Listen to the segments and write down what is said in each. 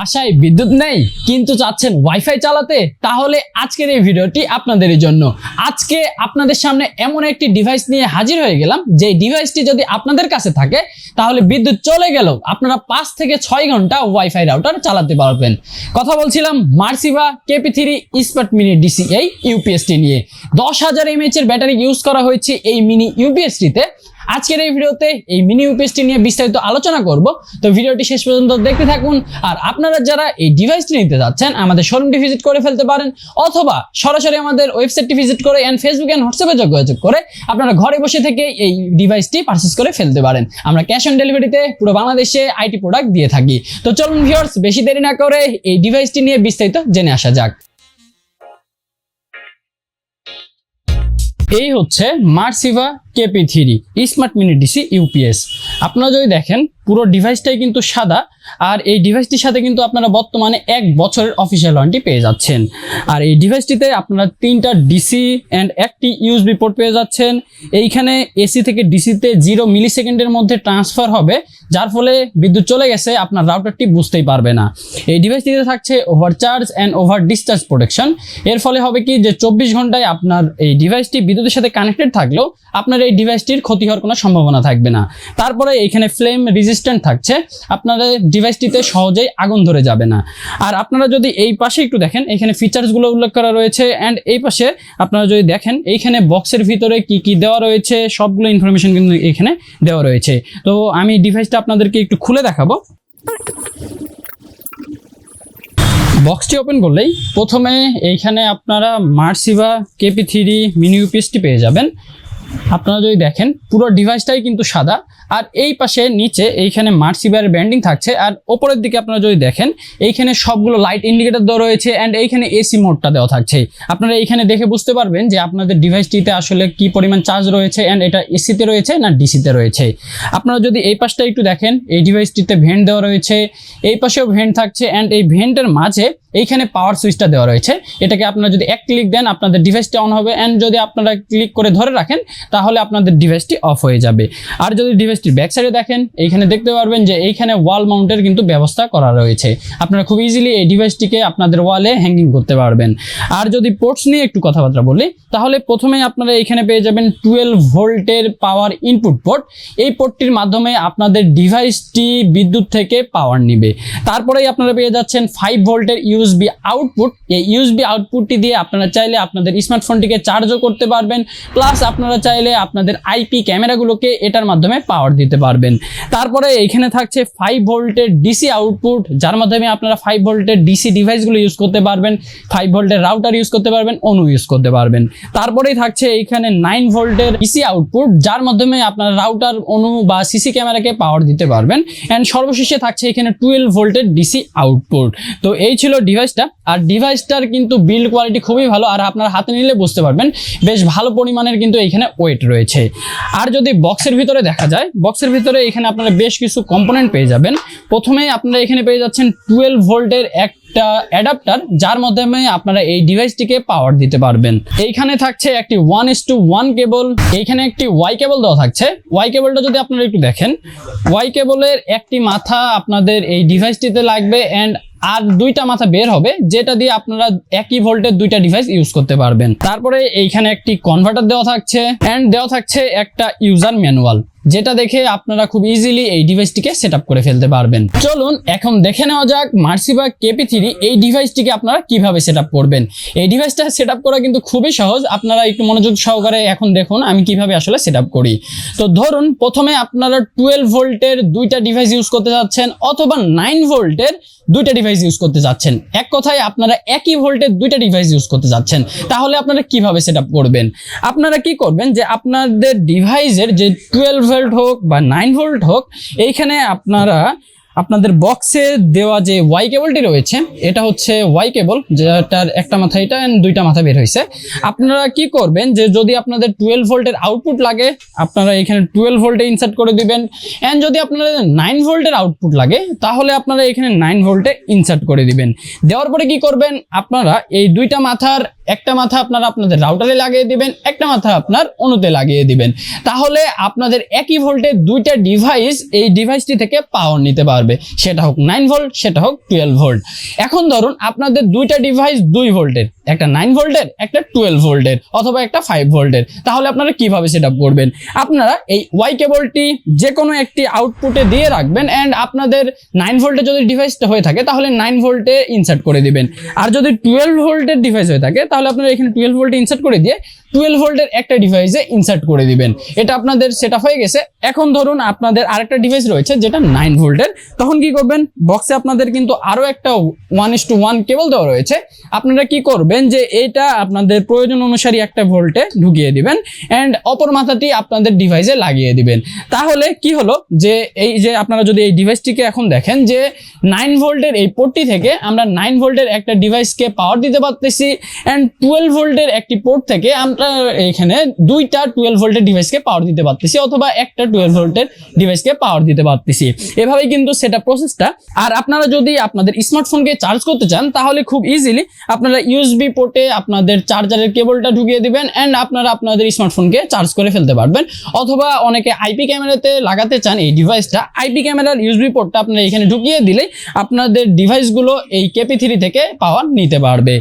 বাসায় বিদ্যুৎ নেই, কিন্তু চাচ্ছেন ওয়াইফাই চালাতে, তাহলে আজকের এই ভিডিওটি আপনাদের জন্য। আজকে আপনাদের সামনে এমন একটি ডিভাইস নিয়ে হাজির হয়ে গেলাম যে ডিভাইসটি যদি আপনাদের কাছে থাকে, তাহলে বিদ্যুৎ চলে গেল। আপনারা পাঁচ থেকে ছয় ঘণ্টা ওয়াইফাই রাউটার চালাতে পারবেন। কথা বলছিলাম Marsriva KP three smart mini DC এই ইউপিএসটি নিয়ে। দশ হাজার এমএইচ এর ব্যাটারি ইউজ করা হয়েছে এই মিনি ইউপিএসটিতে আজকের এই ভিডিওতে এই মিনি ইউপিএসটি নিয়ে বিস্তারিত আলোচনা করব। তো ভিডিওটি শেষ পর্যন্ত দেখতে থাকুন। আর আপনারা যারা এই ডিভাইসটি নিতে যাচ্ছেন, আমাদের শোরুমটি ভিজিট করে ফেলতে পারেন, অথবা সরাসরি আমাদের ওয়েবসাইটটি ভিজিট করে এন্ড ফেসবুক এন্ড হোয়াটসঅ্যাপে যোগাযোগ করে আপনারা ঘরে বসে থেকে এই ডিভাইসটি পারচেস করে ফেলতে পারেন। আমরা ক্যাশ অন ডেলিভারিতে পুরো বাংলাদেশে আইটি প্রোডাক্ট দিয়ে থাকি। তো চলুন ভিউয়ার্স বেশি দেরি না করে এই ডিভাইসটি নিয়ে বিস্তারিত জেনে আসা যাক। এই হচ্ছে Marsriva KP three smart mini DC UPS আপনারা যদি দেখেন, পুরো ডিভাইসটাই কিন্তু সাদা, আর এই ডিভাইসটির সাথে কিন্তু আপনারা বর্তমানে এক বছরের অফিসিয়াল ওয়ারেন্টি পেয়ে যাচ্ছেন। আর এই ডিভাইসটিতে আপনারা তিনটা ডিসি অ্যান্ড একটি ইউএসবি পোর্ট পেয়ে যাচ্ছেন। এইখানে এসি থেকে ডিসিতে জিরো মিলি সেকেন্ডের মধ্যে ট্রান্সফার হবে, যার ফলে বিদ্যুৎ চলে গেছে, আপনার রাউটারটি বুঝতেই পারবে না। এই ডিভাইসটিতে থাকছে over charge and over discharge protection এর ফলে হবে কি যে চব্বিশ ঘন্টায় আপনার এই ডিভাইসটি বিদ্যুতের সাথে কানেক্টেড থাকলেও আপনার এই ডিভাইসটির ক্ষতি হওয়ার কোনো সম্ভাবনা থাকবে না। তারপরে এখানে ফ্লেম রেজিস্ট্যান্ট থাকছে। আপনাদের ডিভাইসটিতে সহজেই আগুন ধরে যাবে না। আর আপনারা যদি এই পাশে একটু দেখেন, এখানে ফিচার্সগুলো উল্লেখ করা রয়েছে অ্যান্ড এই পাশে আপনারা যদি দেখেন, এইখানে বক্সের ভিতরে কি কি দেওয়া রয়েছে, সবগুলো ইনফরমেশন কিন্তু এখানে দেওয়া রয়েছে। তো আমি ডিভাইসটা আপনাদেরকে একটু খুলে দেখাবো। বক্সটি ওপেন করলেই প্রথমে এইখানে আপনারা মার্সিভা, কেপি থ্রি মিনি ইউপিএসটি পেয়ে যাবেন। আপনারা যদি দেখেন, পুরো ডিভাইসটাই কিন্তু সাদা। আর এই পাশে নিচে এইখানে মার্সিভার ব্যান্ডিং থাকছে। আর ওপরের দিকে আপনারা যদি দেখেন, এইখানে সবগুলো লাইট ইন্ডিকেটর দেওয়া রয়েছে অ্যান্ড এইখানে এসি মোডটা দেওয়া থাকছে। আপনারা এইখানে দেখে বুঝতে পারবেন যে আপনাদের ডিভাইসটিতে আসলে কি পরিমাণ চার্জ রয়েছে অ্যান্ড এটা এসিতে রয়েছে না ডিসিতে রয়েছে। আপনারা যদি এই পাশটা একটু দেখেন, এই ডিভাইসটিতে ভেন্ট দেওয়া রয়েছে, এই পাশেও ভেন্ট থাকছে অ্যান্ড এই ভেন্টের মাঝে এইখানে পাওয়ার সুইচটা দেওয়া রয়েছে। এটাকে আপনারা যদি এক ক্লিক দেন, আপনাদের ডিভাইসটা অন হবে অ্যান্ড যদি আপনারা ক্লিক করে ধরে রাখেন তাহলে আপনাদের ডিভাইসটি অফ হয়ে যাবে। আর যদি ডিভাইসটির ব্যাক সাইডে দেখেন, এইখানে দেখতে পারবেন যে এইখানে ওয়াল মাউন্টের কিন্তু ব্যবস্থা করা রয়েছে। আপনারা খুব ইজিলি এই ডিভাইসটিকে আপনাদের ওয়ালে হ্যাঙ্গিং করতে পারবেন। আর যদি পোর্টস নিয়ে একটু কথাবার্তা বলি, তাহলে প্রথমে আপনারা এখানে পেয়ে যাবেন টুয়েলভ ভোল্টের পাওয়ার ইনপুট পোর্ট এই পোর্টটির মাধ্যমে আপনাদের ডিভাইসটি বিদ্যুৎ থেকে পাওয়ার নিবে। তারপরেই আপনারা পেয়ে যাচ্ছেন ফাইভ ভোল্টের ইউএসবি আউটপুট এই ইউএসবি আউটপুটটি দিয়ে আপনারা চাইলে আপনাদের স্মার্টফোনটিকে চার্জও করতে পারবেন। প্লাস আপনারা চাইলে আপনাদের আইপি ক্যামেরাগুলোকে এটার মাধ্যমে পাওয়ার দিতে পারবেন। তারপরে এখানে থাকছে ফাইভ ভোল্টের ডিসি আউটপুট যার মাধ্যমে আপনারা ফাইভ ভোল্টের ডিসি ডিভাইসগুলো ইউজ করতে পারবেন ফাইভ ভোল্টের রাউটার ইউজ করতে পারবেন অনু ইউজ করতে পারবেন। তারপরেই থাকছে এইখানে নাইন ভোল্টের ডিসি আউটপুট যার মাধ্যমে আপনারা রাউটার অনু বা সিসি ক্যামেরাকে পাওয়ার দিতে পারবেন। অ্যান্ড সর্বশেষে থাকছে এখানে টুয়েলভ ভোল্টের ডিসি আউটপুট তো এই ছিল ডিভাইসটা আর ডিভাইসটার কিন্তু বিল্ড কোয়ালিটি খুবই ভালো, আর আপনার হাতে নিলে বুঝতে পারবেন, বেশ ভালো পরিমাণের কিন্তু এখানে ওয়েট রয়েছে। আর যদি বক্সের ভিতরে দেখা যায় বক্সের ভিতরে এখানে আপনারা বেশ কিছু কম্পোনেন্ট পেয়ে যাবেন। প্রথমেই আপনারা এখানে পেয়ে যাচ্ছেন টুয়েলভ ভোল্টের একটা অ্যাডাপ্টার যার মাধ্যমে আপনারা এই ডিভাইসটিকে পাওয়ার দিতে পারবেন। এইখানে থাকছে একটি one is to one cable এইখানে একটি ওয়াই কেবল দেওয়া থাকছে। ওয়াই কেবলটা যদি আপনারা একটু দেখেন ওয়াই কেবলের একটি মাথা আপনাদের এই ডিভাইসটিতে লাগবে অ্যান্ড আর দুইটা মাথা বের হবে, যেটা দিয়ে আপনারা একই ভোল্টের দুইটা ডিভাইস ইউজ করতে পারবেন। তারপরে এইখানে একটি কনভার্টার দেওয়া থাকছে অ্যান্ড দেওয়া থাকছে একটা ইউজার ম্যানুয়াল যেটা দেখে আপনারা খুব ইজিলি এই ডিভাইসটিকে সেট করে ফেলতে পারবেন। চলুন, এখন দেখে নেওয়া যাক মার্সিবা কেপি থ্রি এই ডিভাইসটিকে আপনারা কীভাবে সেট করবেন। এই ডিভাইসটা সেট করা কিন্তু খুবই সহজ। আপনারা একটু মনোযোগ সহকারে এখন দেখুন আমি কীভাবে আসলে সেট করি। তো ধরুন, প্রথমে আপনারা টুয়েলভ ভোল্টের দুইটা ডিভাইস ইউজ করতে যাচ্ছেন অথবা নাইন ভোল্টের দুইটা ডিভাইস ইউজ করতে যাচ্ছেন। এক কথায় আপনারা একই ভোল্টের দুইটা ডিভাইস ইউজ করতে যাচ্ছেন। তাহলে আপনারা কীভাবে সেট করবেন? আপনারা কি করবেন যে আপনাদের ডিভাইসের যে টুয়েলভ ভোল্ট হোক বা নাইন ভোল্ট হোক, এইখানে আপনারা আপনাদের বক্সে দেওয়া যে ওয়াই কেবলটি রয়েছে, এটা হচ্ছে ওয়াই কেবল যেটার একটা মাথা এটা দুইটা মাথা বের হয়েছে। আপনারা কি করবেন যে যদি আপনাদের টুয়েলভ ভোল্টের আউটপুট লাগে, আপনারা এখানে টুয়েলভ ভোল্টে ইনসার্ট করে দিবেন অ্যান্ড যদি আপনাদের নাইন ভোল্টের আউটপুট লাগে, তাহলে আপনারা এখানে নাইন ভোল্টে ইনসার্ট করে দিবেন। দেওয়ার পরে কি করবেন? আপনারা এই দুইটা মাথার একটা মাথা আপনারা আপনাদের রাউটারে লাগিয়ে দিবেন, একটা মাথা আপনার অনুতে লাগিয়ে দিবেন। তাহলে আপনাদের একই ভোল্টের দুইটা ডিভাইস এই ডিভাইসটি থেকে পাওয়ার নিতে পারবে। সেটা হোক নাইন ভোল্ট সেটা হোক টুয়েলভ ভোল্ট এখন ধরুন আপনাদের দুইটা ডিভাইস দুই ভোল্টের একটা নাইন ভোল্টের একটা টুয়েলভ ভোল্টের অথবা একটা ফাইভ ভোল্টের তাহলে আপনারা কীভাবে সেট করবেন? আপনারা এই ওয়াই কেবলটি যে কোনো একটি আউটপুটে দিয়ে রাখবেন অ্যান্ড আপনাদের নাইন ভোল্টের যদি ডিভাইসটা হয়ে থাকে, তাহলে নাইন ভোল্টে ইনসার্ট করে দিবেন। আর যদি টুয়েলভ ভোল্টের ডিভাইস হয়ে থাকে, তাহলে আপনারা এখানে টুয়েলভ ভোল্টে ইনসার্ট করে দিয়ে টুয়েলভ ভোল্টের একটা ডিভাইসে ইনসার্ট করে দিবেন। এটা আপনাদের সেটা হয়ে গেছে। এখন ধরুন আপনাদের আরেকটা ডিভাইস রয়েছে, যেটা নাইন ভোল্টের তখন কি করবেন? বক্সে আপনাদের কিন্তু আরও একটা one is to one cable দেওয়া রয়েছে। আপনারা কি করবেন যে এটা আপনাদের প্রয়োজন অনুসারী একটা ভোল্টে ঢুকিয়ে দিবেন অ্যান্ড অপর মাথাটি আপনাদের ডিভাইসে লাগিয়ে দিবেন। তাহলে কি হলো? যে এই যে আপনারা যদি এই ডিভাইসটিকে এখন দেখেন যে নাইন ভোল্টের এই পোর্টটি থেকে আমরা নাইন ভোল্টের একটা ডিভাইসকে পাওয়ার দিতে পারতেছি অ্যান্ড টুয়েলভ ভোল্টের একটি পোর্ট থেকে আমরা এখানে দুইটা টুয়েলভ ভোল্টের ডিভাইসকে পাওয়ার দিতে পারতেছি অথবা একটা টুয়েলভ ভোল্টের ডিভাইসকে পাওয়ার দিতে পারতেছি। এভাবেই কিন্তু সেটা প্রসেসটা আর আপনারা যদি আপনাদের স্মার্টফোনকে চার্জ করতে চান, তাহলে খুব ইজিলি আপনারা ইউএসবি পোর্টে আপনাদের চার্জারের কেবলটা ঢুকিয়ে দিবেন অ্যান্ড আপনারা আপনাদের স্মার্টফোনকে চার্জ করে ফেলতে পারবেন। অথবা অনেকে আইপি ক্যামেরাতে লাগাতে চান এই ডিভাইসটা আইপি ক্যামেরার ইউএসবি পোর্টটা আপনারা এখানে ঢুকিয়ে দিলেই আপনাদের ডিভাইসগুলো এই কেপি থ্রি থেকে পাওয়ার নিতে পারবে।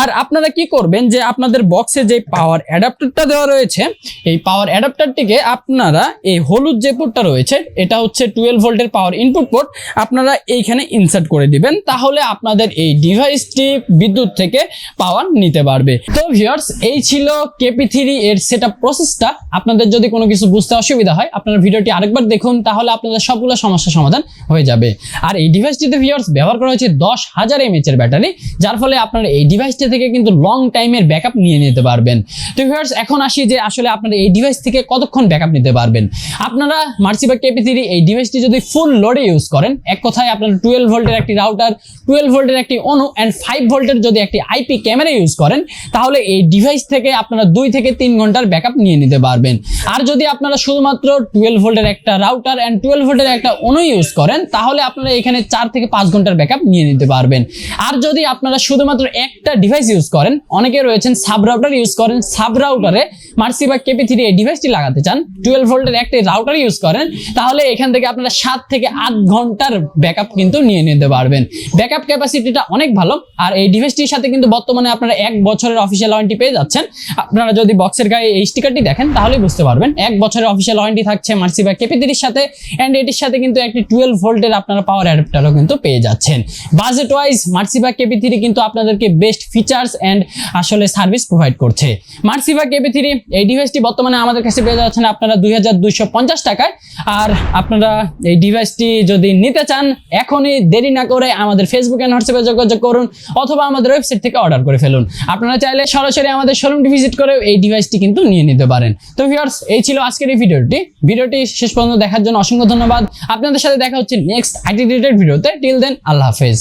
আর আপনারা কি করবেন যে আপনাদের বক্সে যে পাওয়ার অ্যাডাপ্টারটা দেওয়া রয়েছে। এই পাওয়ার অ্যাডাপ্টারটিকে আপনারা এই হলুদ যে পোর্টটা রয়েছে, এটা হচ্ছে টুয়েলভ ভোল্টের পাওয়ার ইনপুট পোর্ট আপনারা এইখানে ইনসার্ট করে দিবেন, তাহলে আপনাদের এই ডিভাইসটি বিদ্যুৎ থেকে পাওয়ার নিতে পারবে। তো ভিউয়ার্স এই ছিল কেপি থ্রি এর সেট প্রসেসটা আপনাদের যদি কোনো কিছু বুঝতে অসুবিধা হয়, আপনারা ভিডিওটি আরেকবার দেখুন, তাহলে আপনাদের সবগুলো সমস্যার সমাধান হয়ে যাবে। আর এই ডিভাইসটিতে ভিউয়ার্স ব্যবহার করা হয়েছে দশ হাজার এমএচ এর ব্যাটারি যার ফলে আপনারা এই ডিভাইসটি থেকে কিন্তু লং টাইমের ব্যাকআপ নিয়ে নিতে পারবেন। তো ভিউয়ার্স এখন আসি যে আসলে আপনারা এই ডিভাইস থেকে কতক্ষণ ব্যাকআপ নিতে পারবেন। আপনারা মার্সিবা কেপি থ্রি এই ডিভাইসটি যদি ফুল লোডে ইউজ করেন, এক কথায় আপনারা টুয়েলভ ভোল্টের একটি রাউটার টুয়েলভ ভোল্টের একটি অনু অ্যান্ড ফাইভ ভোল্টের যদি একটি আইপি ক্যামেরা ইউজ করেন, তাহলে এই ডিভাইস থেকে আপনারা দুই থেকে তিন ঘণ্টার ব্যাকআপ নিয়ে নিতে পারবেন। আর যদি আপনারা শুধুমাত্র টুয়েলভ ভোল্টের একটা রাউটার অ্যান্ড টুয়েলভ ভোল্টের একটা অনু ইউজ করেন, তাহলে আপনারা এখানে চার থেকে পাঁচ ঘণ্টার ব্যাকআপ নিয়ে নিতে পারবেন। আর যদি আপনারা শুধুমাত্র একটা ডিভাইস ইউজ করেন, অনেকে রয়েছেন সাব রাউটার ইউজ করেন সাব রাউটারে মার্সি বা কেপি থ্রি এই ডিভাইসটি লাগাতে চান। টুয়েলভ ভোল্টের একটা রাউটার ইউজ করেন, তাহলে এখান থেকে আপনারা সাত থেকে আট ঘণ্টার ব্যাকআপ কিন্তু নিয়ে নিতে পারবেন। ব্যাকআপ ক্যাপাসিটিটা অনেক ভালো, আর এই ডিভাইসটির সাথে কিন্তু বর্তমানে আপনারা এক বছরের অফিসিয়াল ওয়ারেন্টি পেয়ে যাচ্ছেন। আপনারা যদি বক্সের গায়ে এই স্টিকারটি দেখেন, তাহলেই বুঝতে পারবেন, এক বছরের অফিসিয়াল ওয়ারেন্টি থাকছে মার্সি বা কেপি থ্রির সাথে অ্যান্ড এটির সাথে কিন্তু একটি টুয়েলভ ভোল্টের আপনারা পাওয়ার অ্যাডাপ্টারও কিন্তু পেয়ে যাচ্ছেন। Budget wise Marsriva KP three কিন্তু আপনাদেরকে বেস্ট ফিচার্স অ্যান্ড আসলে সার্ভিস প্রোভাইড করছে। মার্সিবা কেপি থ্রি এই ডিভাইসটি বর্তমানে আমাদের কাছে পেয়ে যাচ্ছেন আপনারা দুই হাজার দুইশো পঞ্চাশ টাকায়। আর আপনারা এই ডিভাইসটি যদি নিতে চান, এখনই দেরি না করে আমাদের ফেসবুক অ্যান্ড হোয়াটসঅ্যাপে যোগাযোগ করুন অথবা আমাদের ওয়েবসাইট থেকে অর্ডার করে ফেলুন। আপনারা চাইলে সরাসরি আমাদের শোরুমটি ভিজিট করে এই ডিভাইসটি কিন্তু নিয়ে নিতে পারেন। তো ভিউয়ার্স এই ছিল আজকের এই ভিডিওটি। ভিডিওটি শেষ পর্যন্ত দেখার জন্য অসংখ্য ধন্যবাদ। আপনাদের সাথে দেখা হচ্ছে নেক্সট আইটি রিলেটেড ভিডিওতে। টিল দেন আল্লাহ হাফেজ।